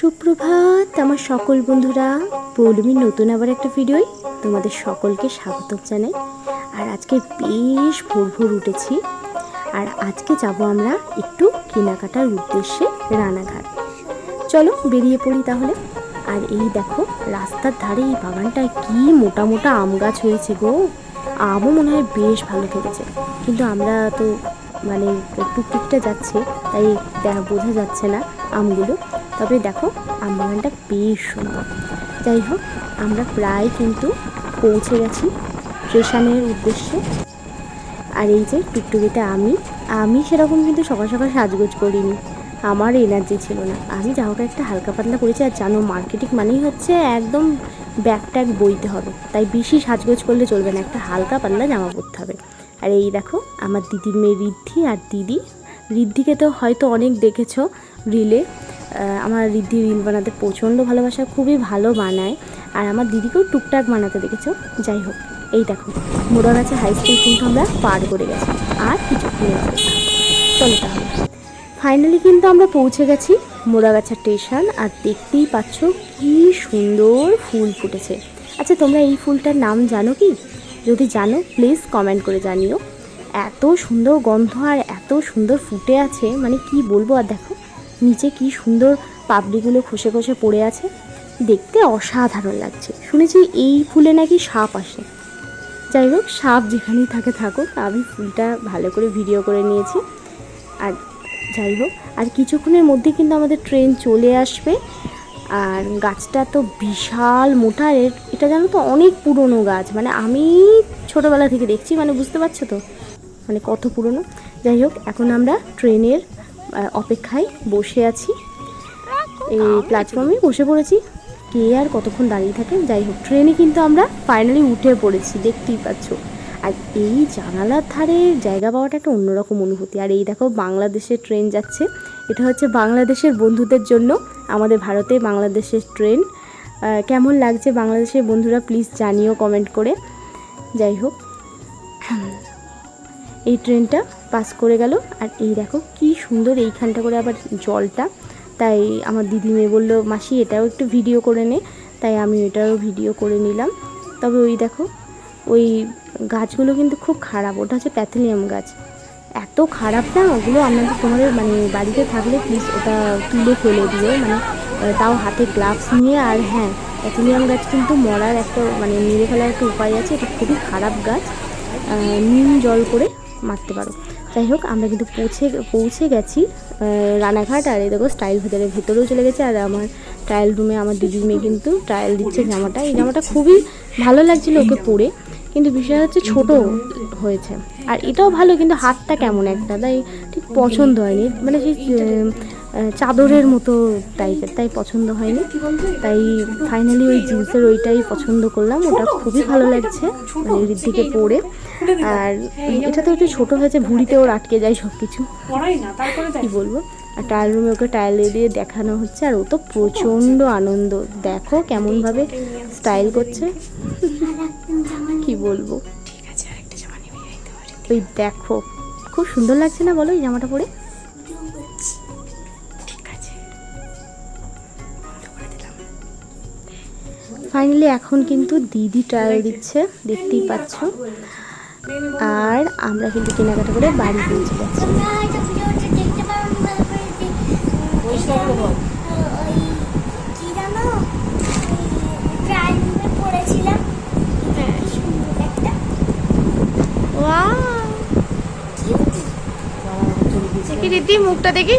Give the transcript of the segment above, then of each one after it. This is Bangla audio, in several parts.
সুপ্রভাত, আমার সকল বন্ধুরা। পৌলমীর নতুন আবার একটা ভিডিওয় তোমাদের সকলকে স্বাগত জানাই। আর আজকে বেশ ভোর ভোর উঠেছি। আর আজকে যাব আমরা একটু কেনাকাটার উদ্দেশ্যে রানাঘাট। চলো বেরিয়ে পড়ি তাহলে। আর এই দেখো, রাস্তার ধারে এই বাগানটায় কি মোটা মোটা আম গাছ হয়েছে গো। আমও মনে হয় বেশ ভালো খেতেছে কিন্তু আমরা তো মানে টুকটুকটা যাচ্ছে, তাই বোঝা যাচ্ছে না আমগুলো। তবে দেখো, আম বাগানটা বেশ সুন্দর। যাই হোক, আমরা প্রায় কিন্তু পৌঁছে গেছি স্টেশনের উদ্দেশ্যে। আর এই যে টুকটুকিতে আমি আমি সেরকম কিন্তু সকাল সকাল সাজগোজ করিনি। আমার এনার্জি ছিল না। আমি যা হোক একটা হালকা পাতলা করেছি, আর জানো মার্কেটিং মানেই হচ্ছে একদম ব্যাগ ট্যাগ বইতে হবে। তাই বেশি সাজগোজ করলে চলবে না, একটা হালকা পাতলা জামা পরতে হবে। আর এই দেখো, আমার দিদির মেয়ে ঋদ্ধি আর দিদি। ঋদ্ধিকে তো হয়তো অনেক দেখেছ রিলে আমার ঋদ্ধি রিল বানাতে প্রচণ্ড ভালোবাসা, খুবই ভালো বানায়। আর আমার দিদিকেও টুকটাক বানাতে দেখেছ। যাই হোক, এই দেখো মোড়াগাছা হাই স্কুল কিন্তু আমরা পার করে গেছি। আর কিছুক্ষণের অপেক্ষা চলো তাহলে। ফাইনালি কিন্তু আমরা পৌঁছে গেছি মোড়াগাছা স্টেশন আর দেখতেই পাচ্ছ কি সুন্দর ফুল ফুটেছে। আচ্ছা তোমরা এই ফুলটার নাম জানো কি? যদি জানো প্লিজ কমেন্ট করে জানিও। এত সুন্দর গন্ধ আর এত সুন্দর ফুটে আছে মানে কি বলব আর দেখো। নিচে কি সুন্দর পাপড়িগুলো খসে খসে পড়ে আছে? দেখতে অসাধারণ লাগছে। শুনেছি এই ফুলে নাকি সাপ আসে। যাই হোক, সাপ যেখানেই থাকে থাকুক, আমি ফুলটা ভালো করে ভিডিও করে নিয়েছি। আর যাই হোক, আর কিছুক্ষণের মধ্যে কিন্তু আমাদের ট্রেন চলে আসবে। আর গাছটা তো বিশাল মোটা এটা জানো তো অনেক পুরনো গাছ। মানে আমি ছোটোবেলা থেকে দেখছি মানে বুঝতে পারছ তো? মানে কত পুরনো? যাই হোক, এখন আমরা ট্রেনের অপেক্ষায় বসে আছি। এই প্ল্যাটফর্মে বসে পড়েছি। কে আর কতক্ষণ দাঁড়িয়ে থাকে? যাই হোক, ট্রেনে কিন্তু আমরা ফাইনালি উঠে পড়েছি, দেখতেই পাচ্ছ। আর এই জানালার ধারে জায়গা পাওয়াটা একটা অন্যরকম অনুভূতি। আর এই দেখো, বাংলাদেশের ট্রেন যাচ্ছে। এটা হচ্ছে বাংলাদেশের বন্ধুদের জন্য আমাদের ভারতে বাংলাদেশের ট্রেন। কেমন লাগছে বাংলাদেশের বন্ধুরা? প্লিজ জানিও কমেন্ট করে। যাই হোক এই ট্রেনটা পাস করে গেল। আর এই দেখো কি সুন্দর এইখানটা করে আবার জলটা। তাই আমার দিদি মেয়ে বলল, মাসি, এটাও একটু ভিডিও করে নে। তাই আমি এটাও ভিডিও করে নিলাম। তবে ওই দেখো, ওই গাছগুলো কিন্তু খুব খারাপ। ওটা হচ্ছে প্যাথেলিয়াম গাছ। এত খারাপ না, ওগুলো আপনাদের তোমাদের মানে বাড়িতে থাকলে প্লিজ ওটা তুলে ফেলে দিও। মানে তাও হাতে গ্লাভস নিয়ে। আর হ্যাঁ প্যাথেলিয়াম গাছ কিন্তু মরার একটা মানে মেরে ফেলার একটা উপায় আছে। এটা খুবই খারাপ গাছ। নিম জল করে মারতে পারো। যাই হোক, আমরা কিন্তু পৌঁছে পৌঁছে গেছি রানাঘাট। আর এই দেখো স্টাইল ভেতরে, ভেতরেও চলে গেছে। আর আমার ট্রায়াল রুমে আমার দিদির মেয়ে কিন্তু ট্রায়াল দিচ্ছে জামাটা। এই জামাটা খুবই ভালো লাগছিল ওকে পরে। কিন্তু বিষয় হচ্ছে ছোট হয়েছে। আর এটাও ভালো, কিন্তু হাতটা কেমন একটা? তাই ঠিক পছন্দ হয়নি। মানে সেই চাদরের মতো টাইপের তাই পছন্দ হয়নি। তাই ফাইনালি ওই জিন্সের ওইটাই পছন্দ করলাম। ওটা খুবই ভালো লাগছে মানে ঋদ্ধিকে পরে। আর এটা তো একটু ছোটো হয়েছে ভুঁড়িতে ওর আটকে যায় সব কিছু কি বলব? আর ট্রায়াল রুমে ওকে ট্রায়ালে দিয়ে দেখানো হচ্ছে আর ও তো প্রচণ্ড আনন্দ। দেখো কেমনভাবে স্টাইল করছে। কি বলব? ওই দেখো খুব সুন্দর লাগছে না বলো এই জামাটা পরে? ফাইনালি এখন কিন্তু দিদি ট্রায়াল দিচ্ছে দেখতেই পাচ্ছ। আর আমরা কিন্তু কেনাকাটা করে বাড়ি পৌঁছে দেখি দিদি মুখটা দেখি।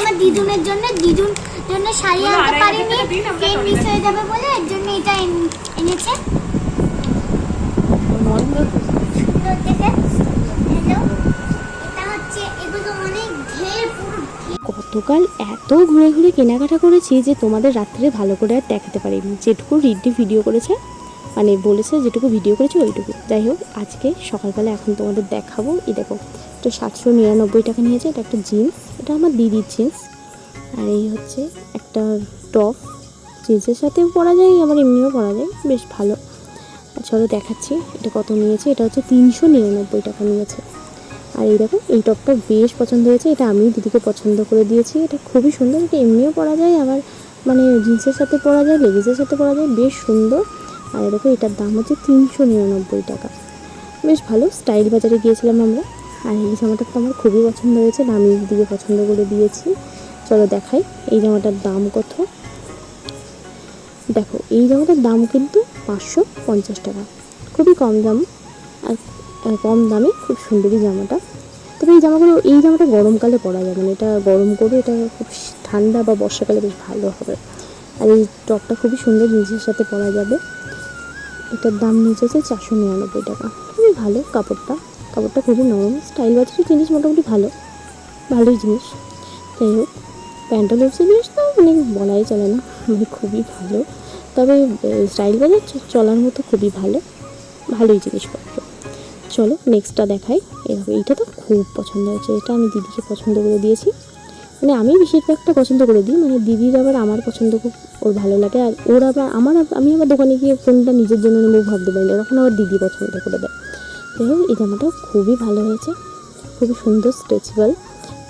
আমার দিদুনের জন্য দিদুন জন্য শাড়ি আনতে পারিনি। ট্রেন মিস হয়ে যাবে বলে এর জন্য এটা এনেছে। গতকাল এত ঘুরে ঘুরে কেনাকাটা করেছি যে তোমাদের রাত্রে ভালো করে আর দেখাতে পারিনি। যেটুকু রিডি ভিডিও করেছে মানে বলেছে, যেটুকু ভিডিও করেছে ওইটুকু। যাই হোক, আজকে সকালবেলা এখন তোমাদের দেখাবো। এই দেখো, এটা সাতশো নিরানব্বই টাকা নিয়েছে, এটা একটা জিন্স এটা আমার দিদির জিন্স আর এই হচ্ছে একটা টপ জিন্সের সাথেও পরা যায়, আবার এমনিও পরা যায়, বেশ ভালো। চলো দেখাচ্ছি, এটা কত নিয়েছে, এটা হচ্ছে তিনশো নিরানব্বই টাকা নিয়েছে। আর এই দেখো, এই টপটা বেশ পছন্দ হয়েছে, এটা আমি দিদিকে পছন্দ করে দিয়েছি, এটা খুবই সুন্দর, এটা এমনিও পরা যায়, আবার মানে জিন্সের সাথে পরা যায় লেগিসের সাথে পরা যায়, বেশ সুন্দর। আর দেখো, এটার দাম হচ্ছে তিনশো নিরানব্বই টাকা। বেশ ভালো, স্টাইল বাজারে গিয়েছিলাম আমরা। আর এই জামাটা তো আমার খুবই পছন্দ হয়েছে আমি দিদিকে পছন্দ করে দিয়েছি। চলো দেখাই, এই জামাটার দাম কত? দেখো, এই জামাটার দাম কিন্তু পাঁচশো পঞ্চাশ টাকা। খুবই কম দাম, আর কম দামে খুব সুন্দরই জামাটা। তবে এই জামাগুলো, এই জামাটা গরমকালে পরা যাবে না। এটা গরম করে, এটা খুব ঠান্ডা বা বর্ষাকালে বেশ ভালো হবে। আর এই টপটা খুবই সুন্দর জিন্সের সাথে পরা যাবে। এটার দাম নিচে হচ্ছে চারশো নিরানব্বই টাকা। খুবই ভালো কাপড়টা। কাপড়টা খুবই নরম স্টাইল বাজারের জিনিস মোটামুটি ভালো, ভালোই জিনিস। যাই হোক প্যান্টালুপসের জিনিস তো মানে বলাই চলে না মানে খুবই ভালো। তবে স্টাইল বাজার চলার মতো খুবই ভালো, ভালোই জিনিসপত্র। চলো নেক্সটটা দেখাই। এরকম এইটা তো খুব পছন্দ হয়েছে, এটা আমি দিদিকে পছন্দ করে দিয়েছি। মানে আমি বেশিরভাগটা পছন্দ করে দিই মানে দিদির আবার আমার পছন্দ খুব ওর ভালো লাগে। আর ওর আবার আমার আমি আবার দোকানে গিয়ে ফোনটা নিজের জন্য নেব, ভাবতে পারি না তখন আবার দিদি পছন্দ করে দেয়। হোক এই জামাটা খুবই ভালো হয়েছে। খুবই সুন্দর স্ট্রেচেবল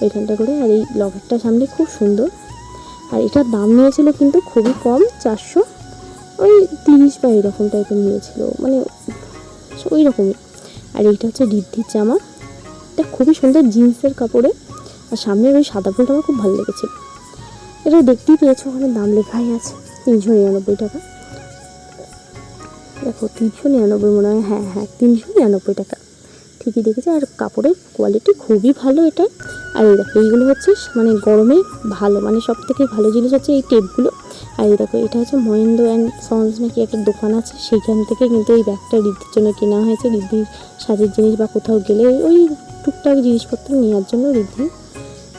এখানটা করে। আর এই লকেটটা সামনে খুব সুন্দর। আর এটার দাম নিয়েছিল কিন্তু খুবই কম, চারশো। ওই তিরিশ বা এরকম টাইপের নিয়েছিল। মানে ওই রকমই আর এইটা হচ্ছে রিদ্ধির জামা। এটা খুবই সুন্দর জিন্সের কাপড়ে। আর সামনের ওই সাদা ফুলটা আমার খুব ভালো লেগেছে। এটা দেখতেই পেয়েছ, ওখানে দাম লেখাই আছে, তিনশো নিরানব্বই টাকা। দেখো, তিনশো নিরানব্বই মনে হয় হ্যাঁ হ্যাঁ তিনশো নিরানব্বই টাকা। ঠিকই দেখেছি, আর কাপড়ের কোয়ালিটি খুবই ভালো এটা আর এই দেখো, এইগুলো হচ্ছে মানে গরমে ভালো মানে সব থেকে ভালো জিনিস হচ্ছে এই টেপগুলো আর এই দেখো, এটা হচ্ছে মহেন্দ্র অ্যান্ড সন্স নাকি একটা দোকান আছে, সেইখান থেকে কিন্তু এই ব্যাগটা রিদ্ধির জন্য কেনা হয়েছে। রিদ্ধির সাজের জিনিস বা কোথাও গেলে ওই টুকটাক জিনিসপত্র নেওয়ার জন্য রিদ্ধির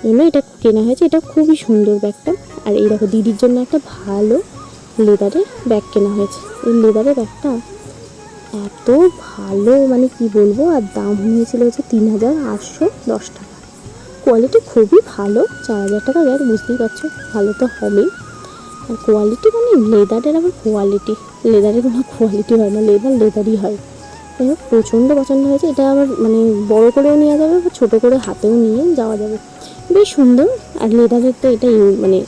জন্য এটা কেনা হয়েছে, এটা খুবই সুন্দর ব্যাগটা। আর এই দেখো, দিদির জন্য একটা ভালো লেদারের ব্যাগ কেনা হয়েছে। এই লেদারের ব্যাগটা এত ভালো মানে কি বলব, আর দাম হয়েছিল হচ্ছে তিন হাজার আটশো দশ টাকা। কোয়ালিটি খুবই ভালো, চার হাজার টাকা ব্যাগ, বুঝতেই পারছ, ভালো তো হবেই। আর কোয়ালিটি মানে লেদারের আবার কোয়ালিটি লেদারের কোনো কোয়ালিটি হয় না লেদার লেদারই হয়। যাই প্রচণ্ড পছন্দ হয়েছে। এটা আবার মানে বড় করেও নেওয়া যাবে বা ছোটো করে হাতেও নিয়ে যাওয়া যাবে। বেশ সুন্দর। আর লেদারের তো এটাই মানে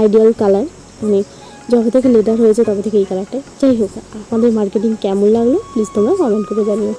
আইডিয়াল কালার মানে যবে থেকে লেদার হয়েছে তবে থেকে এই কালারটা যাই হোক আমাদের মার্কেটিং কেমন লাগল প্লিজ তোমরা কমেন্ট করে জানিও।